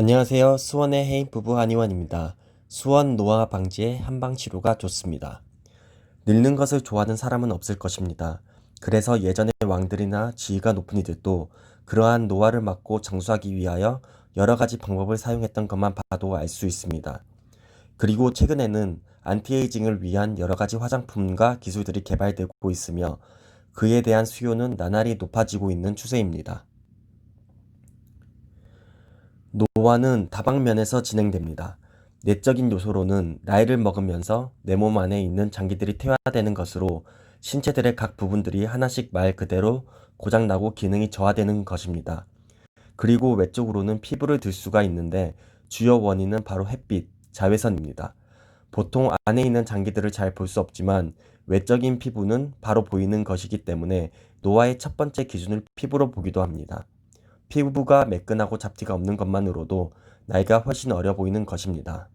안녕하세요. 수원의 해인 부부 한의원입니다. 수원 노화 방지에 한방 치료가 좋습니다. 늙는 것을 좋아하는 사람은 없을 것입니다. 그래서 예전의 왕들이나 지위가 높은 이들도 그러한 노화를 막고 장수하기 위하여 여러 가지 방법을 사용했던 것만 봐도 알 수 있습니다. 그리고 최근에는 안티에이징을 위한 여러 가지 화장품과 기술들이 개발되고 있으며 그에 대한 수요는 나날이 높아지고 있는 추세입니다. 노화는 다방면에서 진행됩니다. 내적인 요소로는 나이를 먹으면서 내 몸 안에 있는 장기들이 퇴화되는 것으로 신체들의 각 부분들이 하나씩 말 그대로 고장나고 기능이 저하되는 것입니다. 그리고 외적으로는 피부를 들 수가 있는데 주요 원인은 바로 햇빛, 자외선입니다. 보통 안에 있는 장기들을 잘 볼 수 없지만 외적인 피부는 바로 보이는 것이기 때문에 노화의 첫 번째 기준을 피부로 보기도 합니다. 피부가 매끈하고 잡티가 없는 것만으로도 나이가 훨씬 어려 보이는 것입니다.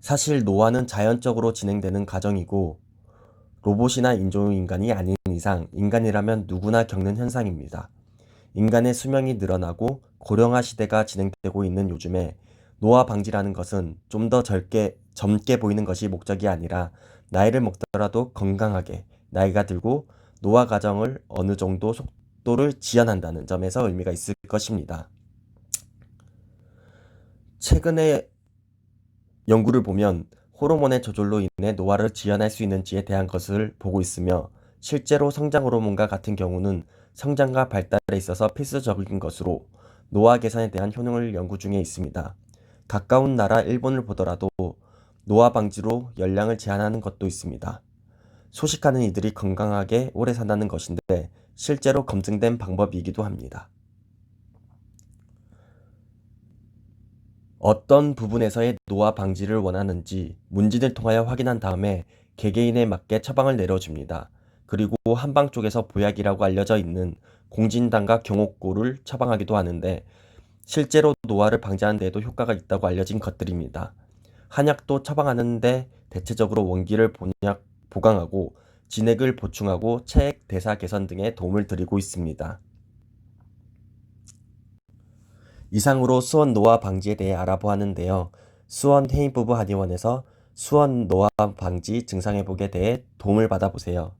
사실 노화는 자연적으로 진행되는 과정이고 로봇이나 인조인간이 아닌 이상 인간이라면 누구나 겪는 현상입니다. 인간의 수명이 늘어나고 고령화 시대가 진행되고 있는 요즘에 노화 방지라는 것은 좀 더 젊게, 젊게 보이는 것이 목적이 아니라 나이를 먹더라도 건강하게 나이가 들고 노화 과정을 어느 정도 속 도를 지연한다는 점에서 의미가 있을 것입니다. 최근에 연구를 보면 호르몬의 저절로 인해 노화를 지연할 수 있는지에 대한 것을 보고 있으며 실제로 성장 호르몬과 같은 경우는 성장과 발달에 있어서 필수적인 것으로 노화 개선에 대한 효능을 연구 중에 있습니다. 가까운 나라 일본을 보더라도 노화 방지로 열량을 제한하는 것도 있습니다. 소식하는 이들이 건강하게 오래 산다는 것인데 실제로 검증된 방법이기도 합니다. 어떤 부분에서의 노화 방지를 원하는지 문진을 통하여 확인한 다음에 개개인에 맞게 처방을 내려줍니다. 그리고 한방 쪽에서 보약이라고 알려져 있는 공진단과 경옥고를 처방하기도 하는데 실제로 노화를 방지하는 데에도 효과가 있다고 알려진 것들입니다. 한약도 처방하는데 대체적으로 원기를 본약, 보강하고 진액을 보충하고 체액 대사 개선 등에 도움을 드리고 있습니다. 이상으로 수원 노화 방지에 대해 알아보았는데요. 수원 해인부부 한의원에서 수원 노화 방지 증상 회복에 대해 도움을 받아보세요.